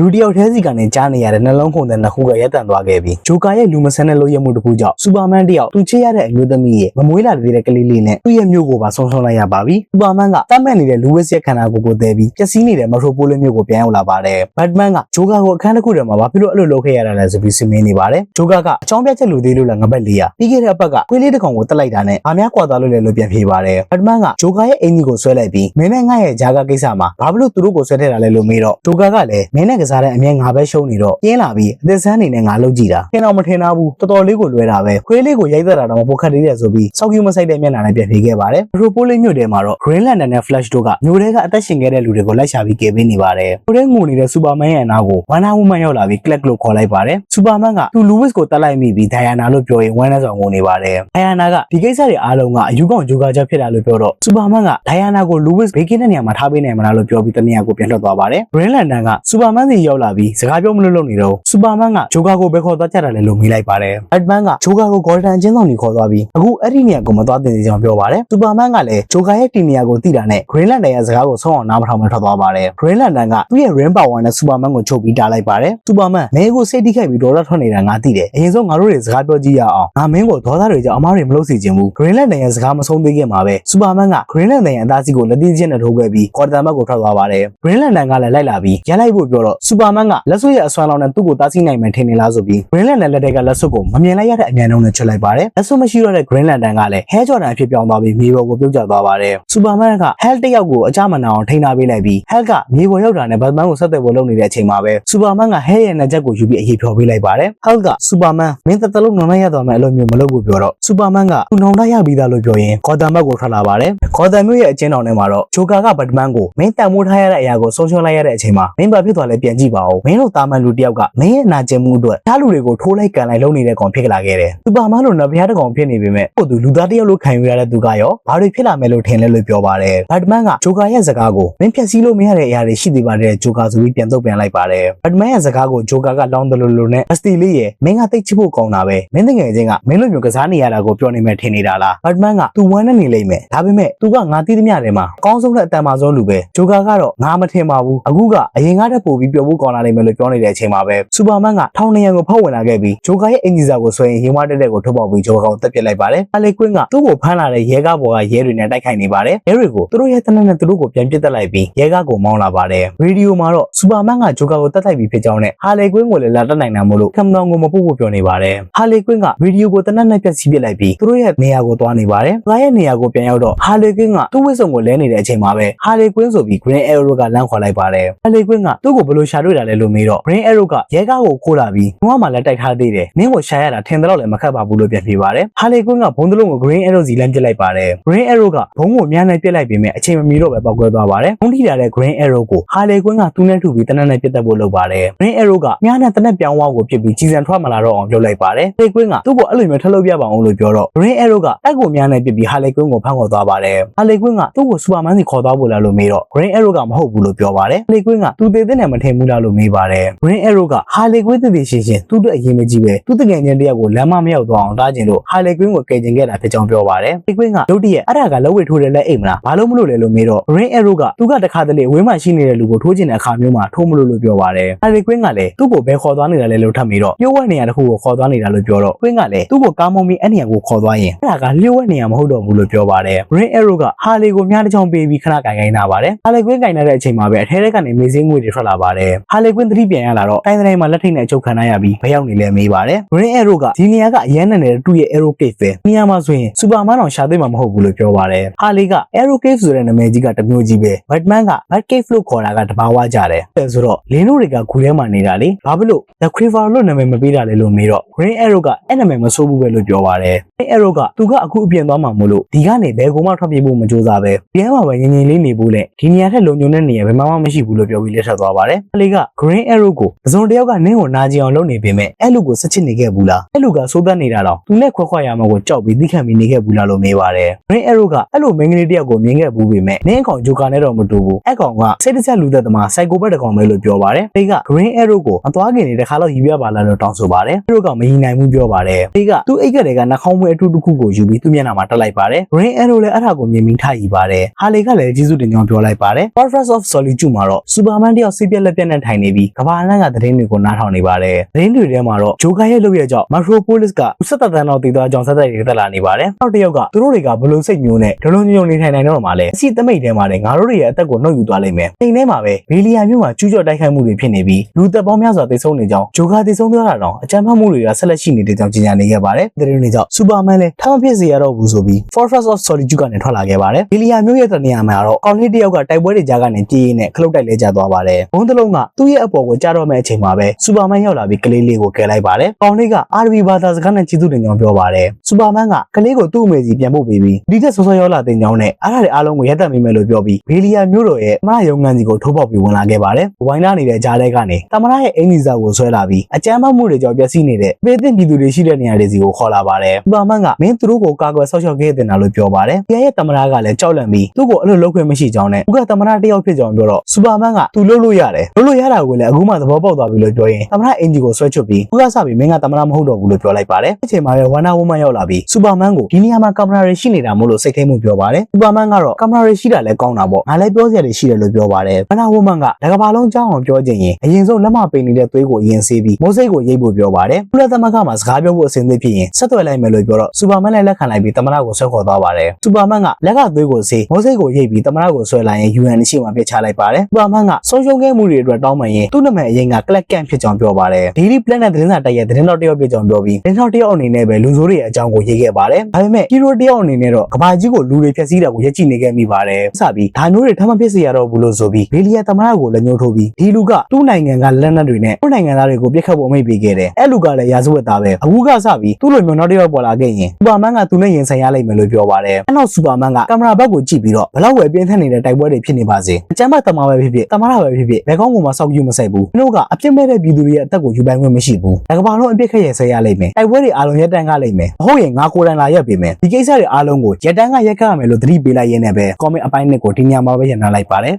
လူတစ်ယောက်တည်းစီကနေကြားနေရတဲ့နှလုံးခုန်တဲ့နှစ်ခုကရပ်တန့်သွားခဲ့ပြီးဂျိုကာရဲ့လူမဆန်တဲ့လုပ်ရမှုတစ်ခုကြောင့်စူပါမန်တစ်ယောက်သူချစ်ရတဲ့အမျိုးသမီးရဲ့မမွေးလာသေးတဲ့ကလေးလေးနဲ့သူ့ရဲ့မျိုးကိုပါဆုံးရှုံးလိုက်ရပါပြီစူပါမန်ကတတ်မှတ်နေတဲ့လူဝစ်ရဲ့ခန္ဓာကိုယ်ကိုတည်ပြီးပျက်စီးနေတဲ့မက်ထရိုပိုလင်းမျိုးကိုပြန်ရောက်လာပါတယ်ဘတ်မန်ကဂျိုကာကိုအခန်းတစ်ခုထဲမှာဘာဖြစ်လို့အဲ့လိုလုပ်ခဲ့ရတာလဲဆိုပြီးစင်မင်းနေပါတယ်ဂျိုကာကအချောင်းပြတ်ချက်လူသေးလို့လည်းငပတ်လေးရပြီးခဲ့တဲ့အပတ်ကခွေးလေးတစ်ကောင်ကိုတက်လိုက်တာနဲ့အားများကွာသွားလို့လည်းလို့ပြန်ဖြေပါတယ်ဘတ်မန်ကဂျိုကာရဲ့အင်ဂျီကိုဆွဲလိုက်ပြီးမင်းနဲ့ငါ့ရဲ့ဂျာကာကိစ္စမှာဘာဖြစ်လို့သူတို့ကိုဆွဲထည့်တာလဲလို့မေးတော့ဂျိုကာကလည်းမင်းနဲ့ကစားတဲ့အမြဲငါပဲရှုံးနေတော့ပြင်းလာပြီးအသက်ဆန်းနေနဲ့ငါလုပ်ကြည့်တာခင်တော်မထင်တော့ဘူးတော်တော်လေးကိုလွဲတာပဲခွေးလေးကိုရိုက်သက်တာတော့မပိုခတ်သေးတယ်ဆိုပြီးစောက်ကျူမဆိုင်တဲ့မျက်နှာနဲ့ပြန်ဖြေခဲ့ပါတယ်ပရိုပိုလေးမြို့ထဲမှာတော့ Greenland နဲ့ Flash တို့ကမြို့ထဲကအသက်ရှင်ခဲ့တဲ့လူတွေကိုလိုက်ရှာပြီးကယ်ပေးနေပါတယ်မြို့ထဲငိုနေတဲ့စူပါမန်ရဲ့အနာကိုဝမ်နာဝူမန်ရောက်လာပြီး Clark လို့ခေါ်လိုက်ပါတယ်စူပါမန်ကသူလူဝစ်ကိုတတ်လိုက်မိပြီးဒိုင်ယာနာလို့ပြောရင်ဝမ်းနဲ့ဆောင်ငိုနေပါတယ်ဒိုင်ယာနာကဒီကိစ္စတွေအားလုံးကအယူကောင်ဂျိုကာချက်ဖြစ်တာလို့ပြောတော့စူပါမန်ကဒိုင်ယာနာကိုလူဝစ်ဘေးကင်းတဲ့နေရာမှာထားပေးနိုင်မလားလို့ပြောပြီးတနေရာကိုပြန်လွှတ်သွားပါတယ် Greenland ကစူပါမန်စီရောက်လာပြီးစကားပြောမလို့လုပ်နေတော့စူပါမန်ကဂျိုကာကိုပဲခေါ်သွားကြတာလေလို့မေးလိုက်ပါတယ်ဘတ်မန်ကဂျိုကာကိုဂေါ်ဒန်ချင်းဆောင်ကြီးခေါ်သွားပြီးအခုအဲ့ဒီနေရာကိုမသွားတင်သေးကြောင်းပြောပါတယ်စူပါမန်ကလည်းဂျိုကာရဲ့တီနေရာကိုသိတာနဲ့ Greenland ရဲ့စကားကိုဆုံးအောင်နားမထောင်မထွက်သွားပါတယ် Greenland ကသူ့ရဲ့ Ring Power နဲ့စူပါမန်ကိုချုပ်ပြီးတားလိုက်ပါတယ်စူပါမန်မင်းကိုစိတ်ထိခိုက်ပြီးဒေါ်လာထွက်နေတာငါသိတယ်အရင်ဆုံးငါတို့တွေစကားပြောကြည့်ရအောင်ငါမင်းကိုဒေါသတွေကြောင့်အမားတွေမလုပ်စီခြင်းဘူး Greenland ရဲ့စကားမဆုံးသေးခင်မှာပဲစူပါမန်က Greenland ရဲ့အသားစီကိုလက်သေးချင်းနဲ့ထိုးခဲ့ပြီးကော်တန်ဘက်ကိုထွက်သွားပါတယ် Greenland ကလည်းလိုက်လာပြီးရလိုက်ဖို့ပြောတော့စူပါမန်ကလက်စွပ်ရဲ့အစွမ်းလောင်းနဲ့သူ့ကိုတားဆီးနိုင်မယ်ထင်နေလားဆိုပြီး Greenland နဲ့လက်ထက်ကလက်စွပ်ကိုမမြင်လိုက်ရတဲ့အမြန်နှုန်းနဲ့ချွတ်လိုက်ပါတယ်လက်စွပ်မရှိတော့တဲ့ Greenland ကလည်း Hell Jordan အဖြစ်ပြောင်းသွားပြီးမြေပေါ်ကိုပြုတ်ကျသွားပါတယ်စူပါမန်က Hell တစ်ယောက်ကိုအကြမနာအောင်ထိန်းထားပေးလိုက်ပြီး Hell ကမြေပေါ်ရောက်တာနဲ့ Batman ကိုဆက်သွယ်ဖို့လုပ်နေတဲ့အချိန်မှာပဲစူပါမန်က Hell ရဲ့နှစ်ချက်ကိုယူပြီးအရေးဖြော်ပေးလိုက်ပါတယ် Hell ကစူပါမန်မင်းတစ်တလုံးနှောင်လိုက်ရသွားမယ်အဲ့လိုမျိုးမလုပ်ဘူးပြောတော့စူပါမန်ကသူနှောင်လိုက်ရပြီးသားလို့ပြောရင် Gotham ဘက်ကိုထွက်လာပါတယ် Gotham မြို့ရဲ့အချင်းတော်ထဲမှာတော့ Joker က Batman ကိုမင်းတန်မိုးထားရတဲ့အရာကိုဆုံးရှုံးလိုက်ရတဲ့အချိန်မှာမင်းဘာဖြစ်သွားလဲပြန်ကြည့်ပါဦးမင်းတို့တာမန်လူတစ်ယောက်ကမင်းရဲ့နာကျင်မှုအတွက်တခြားလူတွေကိုထိုးလိုက်ကန်လိုက်လုပ်နေတဲ့ကောင်ဖြစ်လာခဲ့တယ်စူပါမန်လိုနဘရားတစ်ကောင်ဖြစ်နေပေမဲ့ဟိုသူလူသားတစ်ယောက်လို့ခံယူရတဲ့သူကရောဘာတွေဖြစ်လာမယ်လို့ထင်လဲလို့ပြောပါတယ် Batman က Joker ရဲ့စကားကိုမင်းဖြတ်စည်းလို့မရတဲ့အရာတွေရှိသေးပါတယ် Joker ဆိုပြီးပြန်တုတ်ပြန်လိုက်ပါတယ် Batman ရဲ့စကားကို Joker ကလောင်းတယ်လို့လို့နဲ့ Asti လေးရဲ့မင်းကတိတ်ချစ်ဖို့ကောင်းတာပဲမင်းတငယ်ချင်းကမင်းလိုမျိုးကစားနေရတာကိုပြောနေမှထင်နေတာလား Batman က तू ဝမ်းနဲ့နေလိမ့်မယ်ဒါပေမဲ့ तू ကငါတီးသမျှထဲမှာအကောင်းဆုံးနဲ့အတန်မာဆုံးလူပဲ Joker ကတော့ငါမထင်ပါဘူးအခုကအရင်ကတည်းကပို့ပြီးပြောဖို့ကောင်းလာလိမ့်မယ်လို့ပြောနေတဲ့အချိန်မှာပဲ Superman ကထောင်နေရန်ကိုဖောက်ဝင်လာခဲ့ပြီး Joker ရဲ့အင်ဂျီစာကိုဆွဲရင်ရင်ဝါတက်တဲ့ကိုထုတ်ပေါက်ပြီး Joker ကိုတက်ပစ်လိုက်ပါတယ် Harley Quinn ကသူ့ကိုဖမ်းလာတဲ့ရဲကားပေါ်ကရဲတွေနဲ့တိုက်ခိုက်နေပါတယ်ရဲတွေကိုသူတို့ရဲ့တနက်နဲ့သူတို့ကိုပြန်ပစ်တက်လိုက်ပြီးရဲကားကိုမောင်းလာပါတယ်ရေဒီယိုမှာတော့ Superman က Joker ကိုတက်တိုက်ပြီးဖြစ်ကြောင်းနဲ့ Harley Quinn ကိုလည်းလာတက်နိုင်တာမို့လို့ကမ်မွန်ကိုမပုတ်ဖို့ပြောနေပါတယ် Harley Quinn ကရေဒီယိုကိုတနက်နဲ့ပြတ်စီးပစ်လိုက်ပြီးသူတို့ရဲ့နေရာကိုသွားနေပါတယ်သူရဲ့နေရာကိုပြန်ရောက်တော့ Harley Quinn ကသူ့ဝစ်စုံကိုလဲနေတဲ့အချိန်မှာပဲ Harley Quinn ဆိုပြီး Green Arrow ကလမ်းခေါ်လိုက်ပါတယ် Harley Quinn ကသူ့ကိုဘယ်လိုရှာတွေ့တာလဲလို့မေးတော့ Green Arrow ကရဲကားကိုခိုးလာပြီးငွားမှလည်းတိုက်ထားသေးတယ်နင်းကိုရှာရတာထင်တယ်လို့လည်းမခတ်ပါဘူးလို့ပြန်ပြေးပါတယ် Harley Quinn ကဘုံတလုံးကို Green Arrow စီလမ်းပစ်လိုက်ပါတယ် Green Arrow ကဘုံကိုများနဲ့ပစ်လိုက်ပြီးမြဲအချိန်မမီတော့ပဲပောက်ကွဲသွားပါတယ်ဘုံထိလာတဲ့ Green Arrow ကို Harley Quinn ကသူ့နဲ့ထုပြီးတနက်နဲ့ပစ်တတ်ဖို့လုပ်ပါတယ် Green Arrow ကများနဲ့တနက်ပြောင်းဝါကိုပစ်ပြီးကြီးစံထွက်မလာတော့အောင်လုပ်လိုက်ပါတယ် Harley Quinn ကသူ့ကိုအဲ့လိုမျိုးထပ်လုပ်ပြပါအောင်လို့ပြောတော့ Green Arrow ကတက်ကိုများနဲ့ပစ်ပြီး Harley Quinn ကိုဖမ်းခေါ်သွားပါတယ် Harley Quinn ကသူ့ကို Superman စီခေါ်သွားဖို့လားလို့မေးတော့ Green Arrow ကမဟုတ်ဘူးလို့ပြောပါတယ် Harley Quinn ကသူသေးတဲ့နဲ့မထင်ဘူးလားလို့မေးပါတယ် Green Arrow က Harley Quinn တည်တည်ရှင်းရှင်းသူ့အတွက်အရင်မကြီးပဲသူ့တကယ်ချင်းတယောက်ကိုလမ်းမမရောက်သွားအောင်တားကျင်လို့ Harley Quinn ကိုကယ်ကျင်ခဲ့တာဖြစ်ကြောင်းပြောပါတယ် Harley Quinn ကရုတ်တရက်အဲ့ဒါကလက်ဝဲထိုးတယ်လက်အိမ်မလားဘာလို့မလို့လဲလို့မေးတော့ Green Arrow ကသူကတခါတလေအဝင်းမှာရှိနေတဲ့လူကိုထိုးကျင်တဲ့အခါမျိုးမှာထိုးမလို့လို့ပြောပါတယ် Harley Quinn ကလည်းသူ့ကိုဘယ်ခေါ်သွားနေတာလဲလို့ထပ်မေးတော့လျှို့ဝှက်နေရတဲ့ခုကိုခေါ်သွားနေတာလို့ပြောတော့ Quinn ကလည်းသူ့ကိုကားမောင်းပြီးအဲ့နေရာကိုခေါ်သွားရင်အဲ့ဒါကလျှို့ဝှက်နေရမဟုတ်တော့ဘူးလို့ပြောပါတယ် Green Arrow က Harley ကိုမြားတစ်ချောင်းပေးပြီးခဏကင်ကိုင်းနာပါတယ် Harley Quinn ကင်နာတဲ့အချိန်မှာပဲအထဲထဲကနေမေးစင်းငွေတွေထွက်လာပါတယ် Harley Quinn သတိပြန်ရလာတော့တိုင်းတိုင်းမှာလက်ထိတ်နဲ့အချုပ်ခံရပြီးဘယ်ရောက်နေလဲမေးပါတယ် Green Arrow ကဒီနေရာကအရန်နဲ့နေတဲ့သူ့ရဲ့ Arrow Cave ပဲနေရာမှာဆိုရင် Superman အောင်ရှာသိမှာမဟုတ်ဘူးလို့ပြောပါတယ် Harley က Arrow Cave ဆိုတဲ့နာမည်ကြီးကတစ်မျိုးကြီးပဲ Batman က Bat Cave လို့ခေါ်တာကတဘာဝကြတယ်အဲဆိုတော့လင်းတို့တွေကဂူထဲမှာနေတာလေဘာဖြစ်လို့ The Quiver လို့နာမည်မပေးတာလဲလို့မေးတော့ Green Arrow ကအဲ့နာမည်မဆိုးဘူးပဲလို့ပြောပါတယ် Green Arrow ကသူကအခုအပြင်သွားမှာမို့လို့ဒီကနေဘယ်ကိုမှထွက်ပြေးဖို့မကြိုးစားပဲဒီထဲမှာပဲငြိမ်ငြိမ်လေးနေဖို့နဲ့ဒီနေရာထက်လုံခြုံတဲ့နေရာဘယ်မှမရှိဘူးလို့ပြောပြီးလက်ထပ်သွားပါတယ်။ Harley က Green Arrow ကိုပစုံတစ်ယောက်ကနင်းကိုနာကျင်အောင်လုပ်နေပေမဲ့အဲ့လူကိုစချစ်နေခဲ့ဘူးလားအဲ့လူကစိုးသက်နေတာတော့သူနဲ့ခွဲခွာရမှာကိုကြောက်ပြီးသိခံပြီးနေခဲ့ဘူးလားလို့မေးပါတယ်။ Green Arrow ကအဲ့လိုမင်းကလေးတစ်ယောက်ကိုမြင်ခဲ့ဘူးပေမဲ့နင်းအကောင်ဂျိုကာနဲ့တော့မတူဘူးအဲ့ကောင်ကစိတ်တဆက်လူသက်သမား psychopath တစ်ကောင်ပဲလို့ပြောပါတယ်။ Harley က Green Arrow ကိုမသွားခင်နေတစ်ခါတော့ရည်ပြပါလားလို့တောင်းဆိုပါတယ်။ Arrow ကမရည်နိုင်ဘူးပြောပါတယ်။ Harley ကသူ့အိတ်ကလေးကနှာခေါင်းမွေးအထူးတစ်ခုကိုယူပြီးသူ့မျက်နှာမှာတက်လိုက်ပါတယ်။ Green Arrow လည်းအဲ့ဒါကိုမြင်ပြီးထားရည်ပါတယ်။ Harley ကလည်းကျေးဇူးတင်ကြောင်းပြောလိုက်ပါတယ်။ Fortress of Solitude မှာတော့ Superman တယောက်စိတ်ပြက်လက်ပြက်နဲ့ထိုင်နေပြီးကမ္ဘာလမ်းကသတင်းတွေကိုနားထောင်နေပါတယ်သတင်းတွေထဲမှာတော့ဂျိုကာရဲ့လုပ်ရကြောင့် Metropolis ကဥစက်တတန်းတော်တည်သွားကြောင်းဆက်သက်တွေတက်လာနေပါတယ်နောက်တစ်ယောက်ကသူတို့တွေကဘလို့စိတ်မျိုးနဲ့ဒလုံးညုံနေထိုင်နိုင်တော့မှလဲအစီတမိတ်ထဲမှာလည်းငါတို့တွေရဲ့အသက်ကိုနှုတ်ယူသွားလိမ့်မယ်အိမ်ထဲမှာပဲဘီလီယံမျိုးမှာကျူးကျော်တိုက်ခိုက်မှုတွေဖြစ်နေပြီးလူသက်ပေါင်းများစွာသေဆုံးနေကြောင်းဂျိုကာသေဆုံးသွားတာတော့အကြမ်းဖက်မှုတွေကဆက်လက်ရှိနေတဲ့ကြောင်းကြေညာနေခဲ့ပါတယ်သတင်းတွေကြောင့်စူပါမန်လည်းထပ်မဖြစ်စေရတော့ဘူးဆိုပြီး Fortress of Solitude ကနေထွက်လာခဲ့ပါတယ်ဘီလီယံမျိုးရဲ့တနေရာမှာတော့ကောင်လေးတစ်ယောက်ကတိုက်ပွဲတွေကြားကနေပြေးရင်းနဲ့ခလုတ်တိုက်လဲကျသွားပါတယ်ဘုံတစ်လုံးကသူ့ရဲ့အပေါ်ကိုကြားတော့မဲ့အချိန်မှာပဲစူပါမန်ရောက်လာပြီးကလေးလေးကိုကယ်လိုက်ပါတယ်ကောင်လေးက RB ဘာသာစကားနဲ့ချီးသူတင်ကြောင်းပြောပါတယ်စူပါမန်ကကလေးကိုသူ့အမေစီပြန်ပို့ပေးပြီးဒီတက်ဆောဆောရောက်လာတဲ့ကြောင်းနဲ့အားရတဲ့အားလုံးကိုရက်တက်မိမယ်လို့ပြောပြီးဘီလီယံမျိုးတော်ရဲ့မရယုံငန်းစီကိုထိုးပေါက်ပြီးဝင်လာခဲ့ပါတယ်ဝိုင်းလာနေတဲ့ကြားထဲကနေတမရရဲ့အင်ဂျီစာကိုဆွဲလာပြီးအကြမ်းဖက်မှုတွေကြောင့်ပျက်စီးနေတဲ့ပေးသင့်ပြည်သူတွေရှိတဲ့နေရာတွေစီကိုခေါ်လာပါတယ်စူပါမန်ကမင်းသူတို့ကိုကာကွယ်ဆောက်ရှောက်ခဲ့တဲ့နာလို့ပြောပါတယ်ပြရဲ့တမရကလည်းကြောက်လန့်ပြီးသူ့ကိုအဲ့လိုလုပ်ခွင့်မရှိကြောင်းနဲ့သူကတမရတစ်ယောက်ဖြစ်ကြောင်းပြောတော့စူပါမန်ကသူလုပ်လို့ရတယ်လုပ်လို့ရတာကိုလည်းအခုမှသဘောပေါက်သွားပြီလို့ပြောရင်တမရအင်ဂျီကိုဆွဲချွတ်ပြီးသူကစပြီးမင်းကတမရမဟုတ်တော့ဘူးလို့ပြောလိုက်ပါတယ်အချိန်မှာပဲဝါနာဝမန်ရောက်လာပြီးစူပါမန်ကိုဒီနေရာမှာကင်မရာတွေရှိနေတာမို့လို့စိတ်ထိမှုပြောပါတယ်စူပါမန်ကတော့ကင်မရာတွေရှိတာလည်းကောင်းတာပေါ့ငါလည်းပြောစရာတွေရှိတယ်လို့ပြောပါတယ်ဝါနာဝမန်ကတကဘာလုံးကြောင်းအောင်ပြောချင်ရင်အရင်ဆုံးလက်မပိန်နေတဲ့သွေးကိုအရင်ဆေးပြီးမိုးစိတ်ကိုရိတ်ဖို့ပြောပါတယ်ကုလသမဂ္ဂမှာစကားပြောဖို့အဆင်သင့်ဖြစ်ရင်ဆက်သွယ်လိုက်မယ်လို့ပြောတော့စူပါမန်လည်းလက်ခံလိုက်ပြီးတမရကိုဆွဲခေါ်သွားပါတယ်စူပါမန်ကလက်ကသွေးကိုဆေးမိုးစိတ်ကိုရိတ်ပြီးတမရကိုဆွဲလိုက်ရင် UN ရှိမှပြစ်ချလိုက်ပါတယ်စူပါမန်ကဆုံးရှုံးခဲ့မှုတွေအတွက်တောင်းပန်ရင်သူ့နာမည်အရင်ကကလက်ကန့်ဖြစ်ကြောင်းပြောပါတယ် Daily Planet သတင်းစာတိုက်ရဲ့သတင်းတော်တယောက်ဖြစ်ကြောင်းပြောပြီးသတင်းတော်တယောက်အနေနဲ့ပဲလူဆိုးတွေရဲ့အကြောင်းကိုရေးခဲ့ပါတယ်ဒါပေမဲ့ hero တယောက်အနေနဲ့တော့ကဘာကြီးကိုလူတွေဖျက်ဆီးတာကိုရက်ကြည့်နေခဲ့မိပါတယ်စပြီးဒါမျိုးတွေထပ်မဖြစ်စေရတော့ဘူးလို့ဆိုပြီးဘေလီယာတမရကိုလည်းညှိုးထိုးပြီးဒီလူကသူ့နိုင်ငံကလက်နက်တွေနဲ့သူ့နိုင်ငံသားတွေကိုပြစ်ခတ်ဖို့အမိန့်ပေးခဲ့တယ်အဲ့လူကလည်းရာဇဝတ်သားပဲအခုကစပြီးသူ့လိုမျိုးနောက်တစ်ယောက်ပေါ်လာခဲ့ရင်စူပါမန်ကသူနဲ့ရင်ဆိုင်ရလိမ့်မယ်လို့ပြောပါတယ်အဲ့နောက်စူပါမန်ကကင်မရာဘက်ကိုကြည့်ပြီးတော့ဘလောက်ဝယ်ပြင်းထန်နေတဲ့တိုက်ပွဲတွေဖြစ်နေပါစေအကြမ်းဖက်တမပဲဖြစ်ဖြစ်တမရပဲဖြစ်ဖြစ်ဘယ်ကောင်းကိုမှစောက်ယူမဆိုင်ဘူးသူတို့ကအပြစ်မဲ့တဲ့ပြည်သူတွေရဲ့အသက်ကိုယူပိုင်ခွင့်မရှိဘူးဒါကဘာလို့အပြစ်ခက်ရဆဲရလိမ့်မယ်တိုက်ပွဲတွေအားလုံးရက်တန်းကလိမ့်မယ်မဟုတ်ရင်ငါကိုယ်တိုင်လာရက်ပေးမယ်ဒီကိစ္စတွေအားလုံးကိုရက်တန်းကရက်ခတ်ရမယ်လို့သတိပေးလိုက်ရင်းနဲ့ပဲ comment အပိုင်းနှစ်ကိုဒီညမှာပဲရန်နာလိုက်ပါတယ်